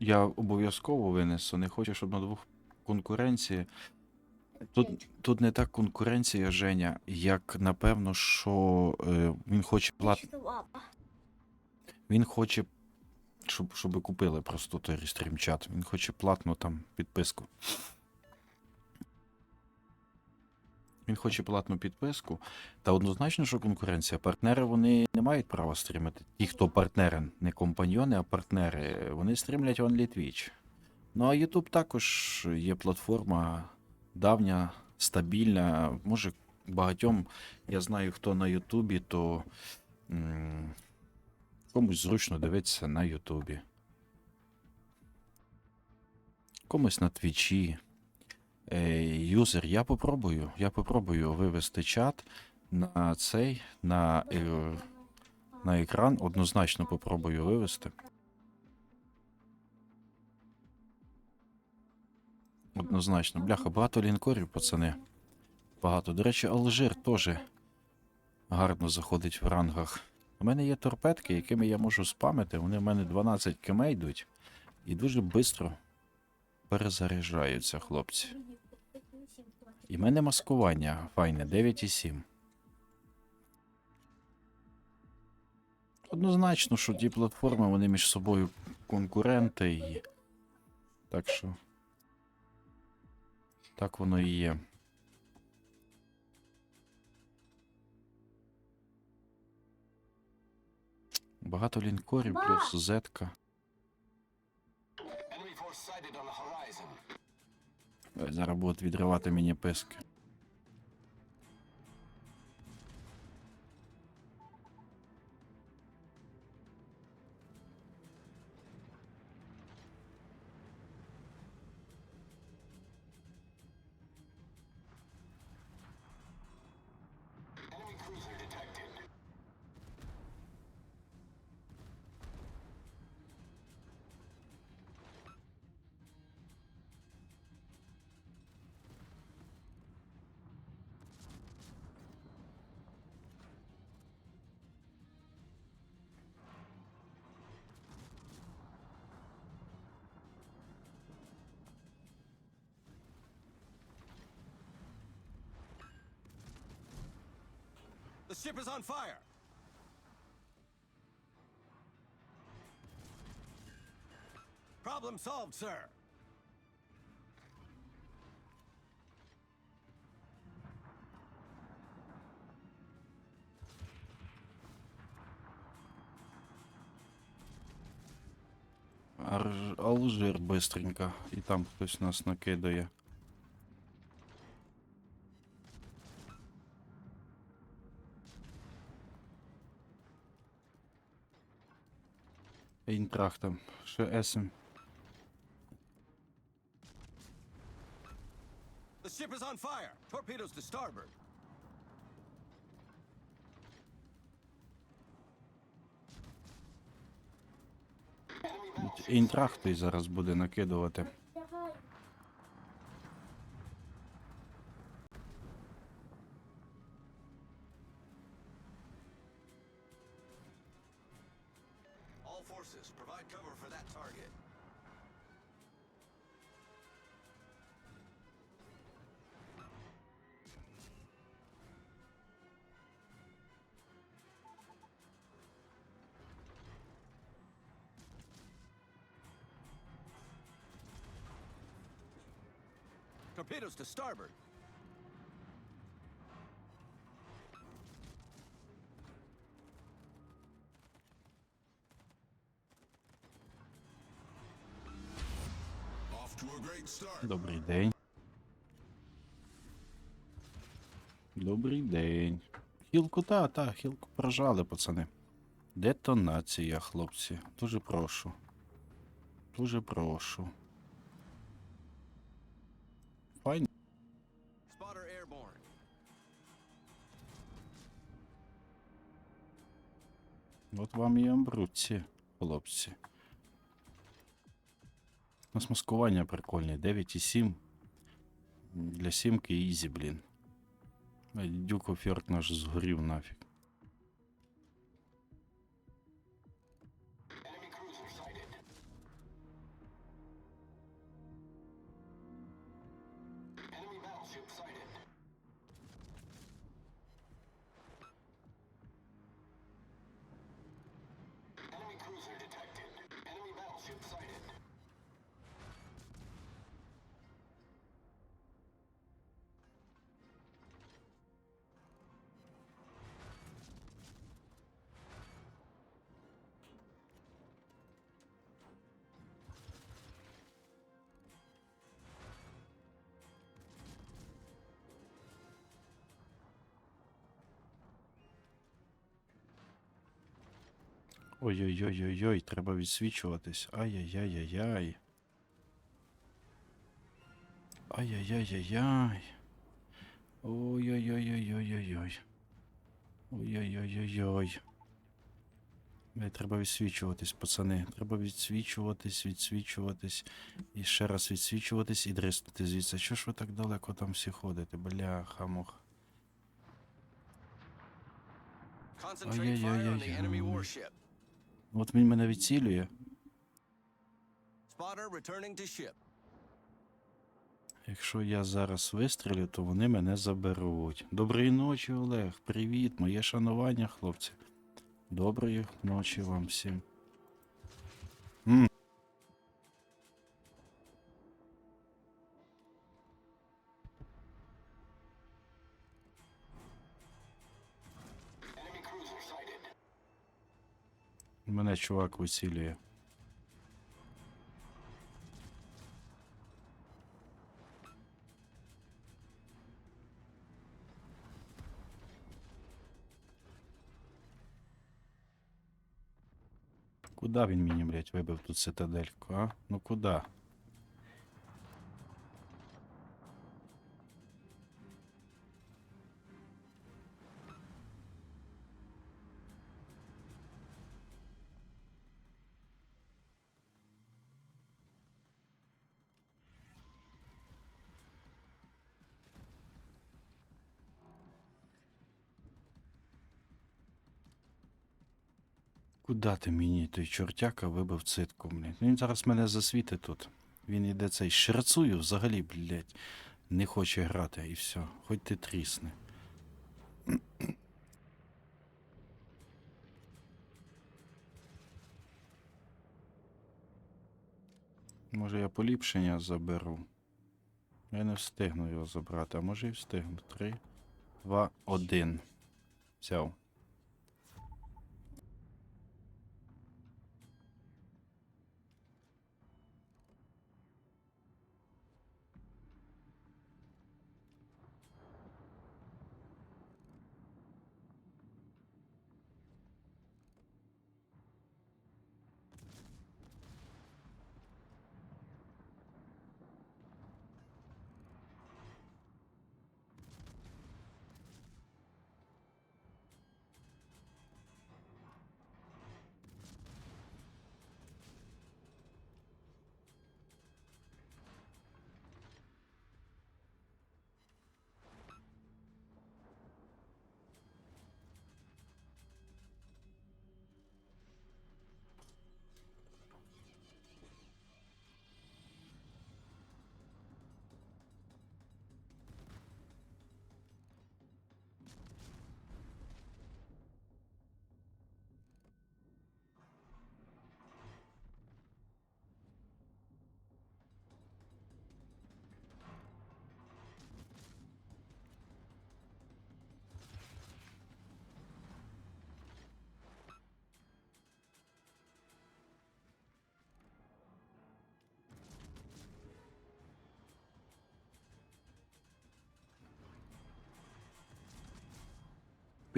Я обов'язково винесу. Не хочу, щоб на двох конкуренції. Тут тут не так конкуренція, Женя, як напевно, що е, він хоче плат... Він хоче, щоб щоб купили просто той стрімчат. Він хоче платну там підписку. Він хоче платну підписку. Та однозначно, що конкуренція. Партнери вони не мають права стрімити. Ті, хто партнери, не компаньйони, а партнери, вони стрімлять Only Twitch. Ну а YouTube також є платформа давня, стабільна. Може, багатьом, я знаю, хто на Ютубі, то. м, Комусь зручно дивитися на Ютубі. Комусь на Твічі. Е, юзер, я попробую. Я попробую вивести чат на цей, на, е, на екран. Однозначно попробую вивести. Однозначно. Бляха, багато лінкорів, пацани. Багато. До речі, Алжир теж гарно заходить в рангах. У мене є торпедки, якими я можу спамити. Вони в мене 12 км йдуть і дуже швидко перезаряджаються, хлопці. І мене маскування файне 9,7. Однозначно, що ті платформи вони між собою конкуренти і. Так що. Так воно і є. Багато лінкорів плюс зетка. Зараз будуть відривати мені писки. Ship is on fire! Problem solved, sir. Алжир бистренько. І там хтось нас накидає. Інтрах там. Ще есем. The ship is on fire! Torpedoes to starboard! Інтрах той зараз буде накидувати. Torpedoes to starboard. Добрий день. Добрий день. Хілку, та, та, хілку прожали, пацани. Детонація, хлопці. Дуже прошу. Дуже прошу. Файн. Spotter airborne. От вам і амбруці, хлопці. У нас маскування прикольне. 9,7. Для сімки ізі, блін. Ай, Дюкоферк наш згорів нафіг. Ой-ой-ой-ой-ой, треба відсвічуватись. Ай-яй-яй-яй-яй. Ай-яй-яй-яй-яй. Ой-ой-ой-ой-ой-ой-ой. Ой-ой-ой-ой-ой. Блядь, треба відсвічуватись, пацани. Треба відсвічуватись, відсвічуватись. І ще раз відсвічуватись і дриснути звідси. Що ж ви так далеко там всі ходите? Бляха fire on the enemy Ай-яй-яй-яй-яй. От він мене відцілює. Якщо я зараз вистрілю, то вони мене заберуть. Доброї ночі, Олег. Привіт, моє шанування, хлопці. Доброї ночі вам всім. Мене чувак вицілює. Куда він мені, блядь, вибив тут цитадельку, а? Ну куда? Куда ти мені той чортяка вибив цитку, блядь? Він зараз мене засвітить тут. Він іде цей шерцую взагалі, блядь, не хоче грати і все. Хоч ти трісни. Може я поліпшення заберу. Я не встигну його забрати, а може і встигну. Три, два, один. Взяв.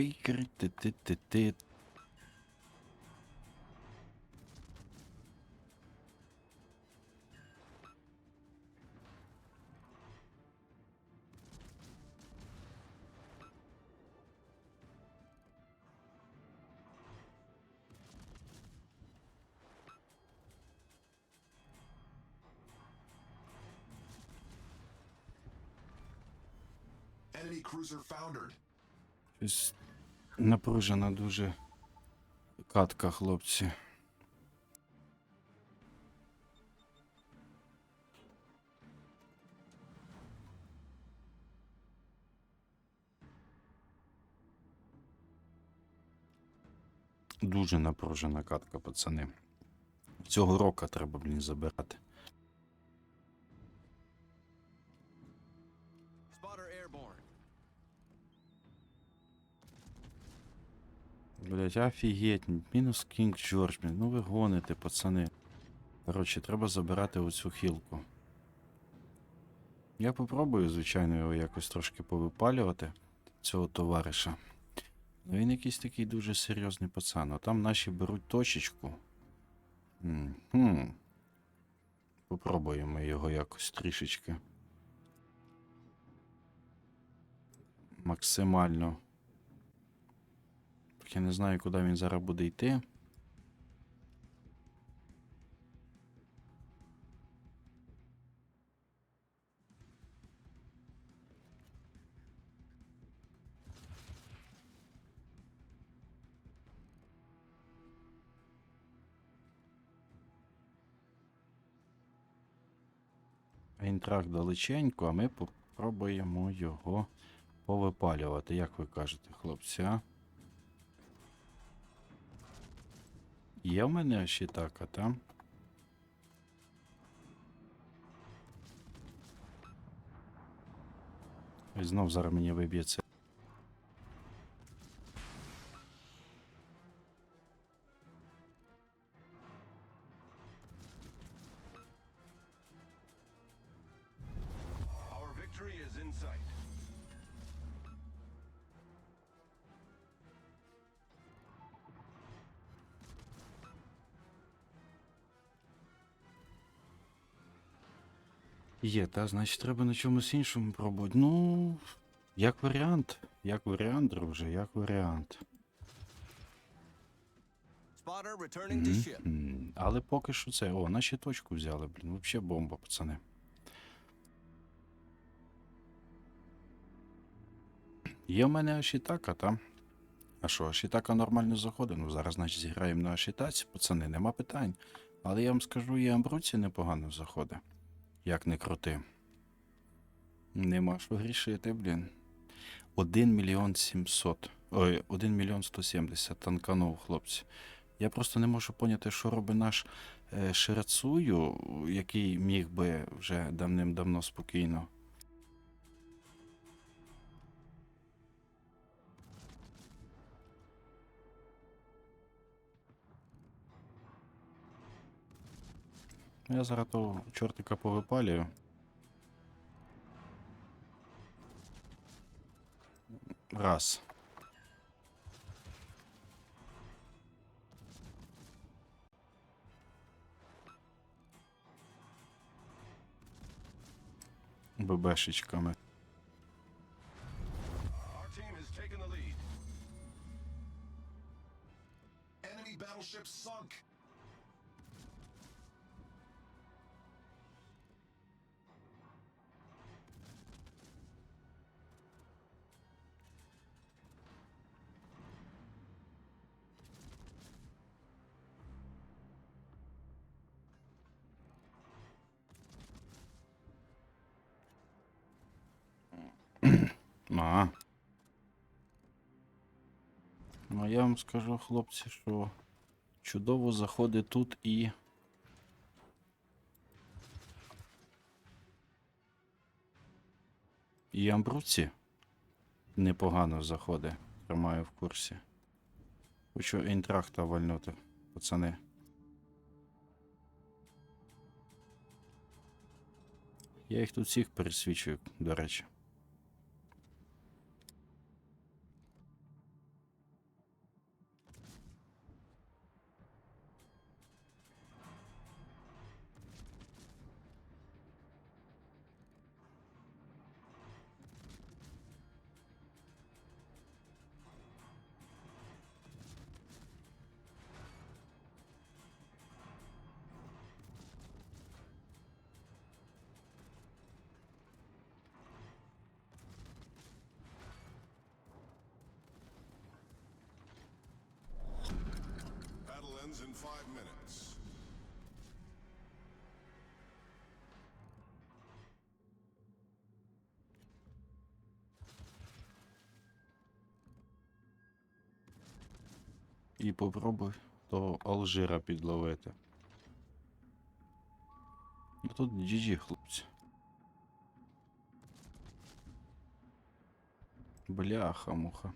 Пікер, ти ти ти ти Enemy cruiser foundered. Щось напружена дуже катка, хлопці. Дуже напружена катка, пацани. Цього року треба, блін, забирати. Блять, офігеть, мінус Кінг Джордж, блін, ну ви гоните, пацани. Коротше, треба забирати оцю хілку. Я попробую, звичайно, його якось трошки повипалювати, цього товариша. Ну, Він якийсь такий дуже серйозний пацан. А там наші беруть точечку. Хм. Попробуємо його якось трішечки. Максимально. Я не знаю, куди він зараз буде йти. Айнтрах далеченько, а ми попробуємо його повипалювати. Як ви кажете, хлопці, Є в мене ще така, там? Знов зараз мені виб'ється. Є, та значить треба на чомусь іншому пробувати. Ну, як варіант. Як варіант, друже, як варіант. Ship. Мгм. Але поки що це. О, наші точку взяли, блін. Вообще бомба, пацани. Є в мене Ашітака, та? А що, Ашітака нормально заходить? Ну зараз, значить, зіграємо на Ашітаці, пацани, нема питань. Але я вам скажу, і Амбруці непогано заходить. Як не крути. Нема що грішити, блін. 1 мільйон 700. Ой, 1 мільйон 170 танканув, хлопці. Я просто не можу поняти, що робить наш е, Ширацую, який міг би вже давним-давно спокійно. Я зараз того чортика повипалюю. Раз. ББшечками. А. Ну, я вам скажу, хлопці, що чудово заходить тут і. І Амбруці непогано заходить. Тримаю в курсі. Хочу інтрахта вальнути, пацани. Я їх тут всіх пересвічую, до речі. Battle ends in five minutes. І попробуй того Алжира підловити. Ну тут GG, хлопці. Бляха, муха.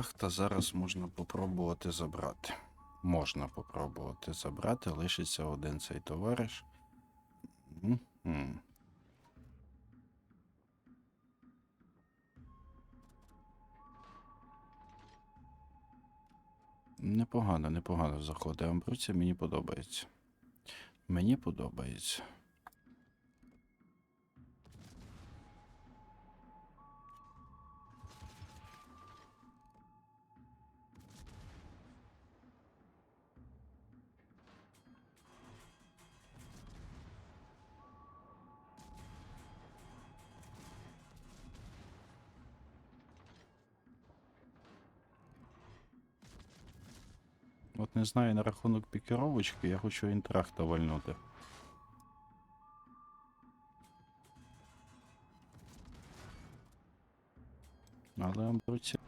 Інтрахта зараз можна попробувати забрати. Можна попробувати забрати, лишиться один цей товариш. Мгм. Непогано, непогано заходить Амбруція, мені подобається. Мені подобається. От не знаю на рахунок пікіровочки, я хочу інтрахта вальнути. Але Амбруція.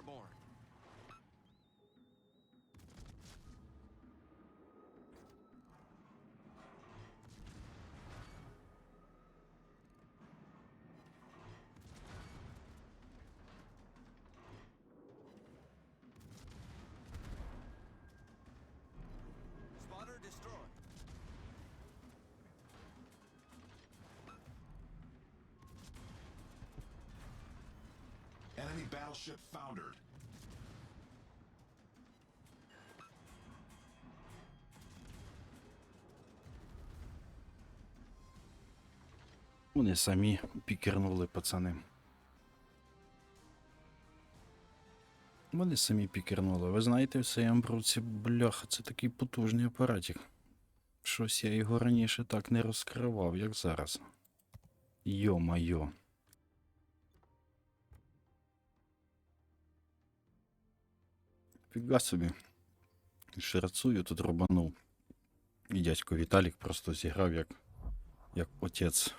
Airborne. Enemy battleship foundered. Вони самі пікернули, пацани. Вони самі пікернули. Ви знаєте, в цей Амбруці, бляха, це такий потужний апаратик. Щось я його раніше так не розкривав, як зараз. Йо-майо. Фіга собі. Шерцую тут рубанув. І дядько Віталік просто зіграв як, як отець